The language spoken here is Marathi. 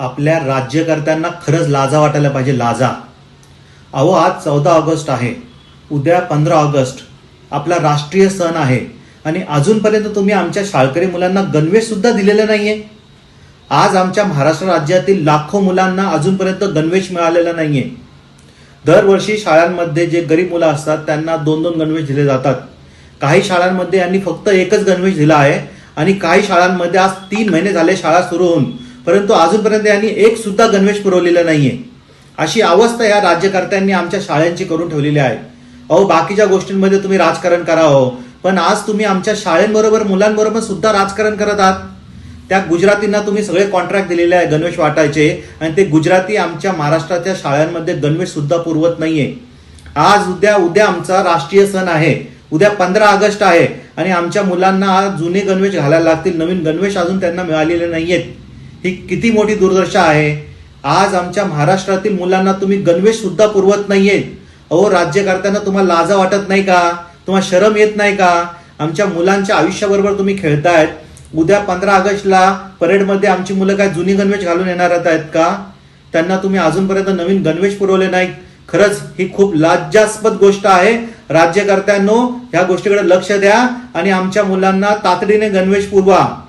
आपल्या राज्यकर्त्यांना खरंच लाजा वाटायला पाहिजे लाजा. अहो आज चौदा ऑगस्ट आहे. उद्या पंधरा ऑगस्ट. आपला राष्ट्रीय सण आहे. आणि अजूनपर्यंत तुम्ही आमच्या शाळकरी मुलांना गणवेश सुद्धा दिलेला आहे आज आमच्या महाराष्ट्र राज्यातील लाखो मुलांना अजूनपर्यंत गणवेश मिळालेला नाही आहे दरवर्षी शाळांमध्ये जे गरीब मुलं असतात त्यांना दोन दोन गणवेश दिले जातात. काही शाळांमध्ये यांनी फक्त एकच गणवेश दिला आहे आणि काही शाळांमध्ये आज तीन महिने झाले शाळा सुरू होऊन. परंतु अजूनपर्यंत यांनी एक सुद्धा गणवेश पुरवलेला नाहीये. अशी अवस्था या राज्यकर्त्यांनी आमच्या शाळांची करून ठेवलेली आहे. अहो बाकीच्या गोष्टींमध्ये तुम्ही राजकारण करा हो. पण आज तुम्ही आमच्या शाळेंबरोबर मुलांबरोबर सुद्धा राजकारण करत आहात. त्या गुजरातींना तुम्ही सगळे कॉन्ट्रॅक्ट दिलेले आहे गणवेश वाटायचे आणि ते गुजराती आमच्या महाराष्ट्राच्या शाळांमध्ये गणवेश सुद्धा पुरवत नाहीये. आज उद्या उद्या आमचा राष्ट्रीय सण आहे. उद्या पंधरा ऑगस्ट आहे आणि आमच्या मुलांना आज जुने गणवेश घालायला लागतील. नवीन गणवेश अजून त्यांना मिळालेले नाहीयेत. ही किती मोठी दुर्दशा आहे. आज आमच्या महाराष्ट्रातील मुलांना तुम्ही गणवेश सुद्धा पुरवत नाहीयेत. अहो राज्यकर्त्यांना तुम्हाला लाजा वाटत नाही का? तुम्हाला शरम येत नाही का? आमच्या मुलांच्या आयुष्याबरोबर तुम्ही खेळतायत. उद्या पंधरा ऑगस्टला परेडमध्ये आमची मुलं काय जुनी गणवेश घालून येणार आहेत का? त्यांना तुम्ही अजूनपर्यंत नवीन गणवेश पुरवले नाहीत. खरंच ही खूप लाज्यास्पद गोष्ट आहे. राज्यकर्त्यांनो ह्या गोष्टीकडे लक्ष द्या आणि आमच्या मुलांना तातडीने गणवेश पुरवा.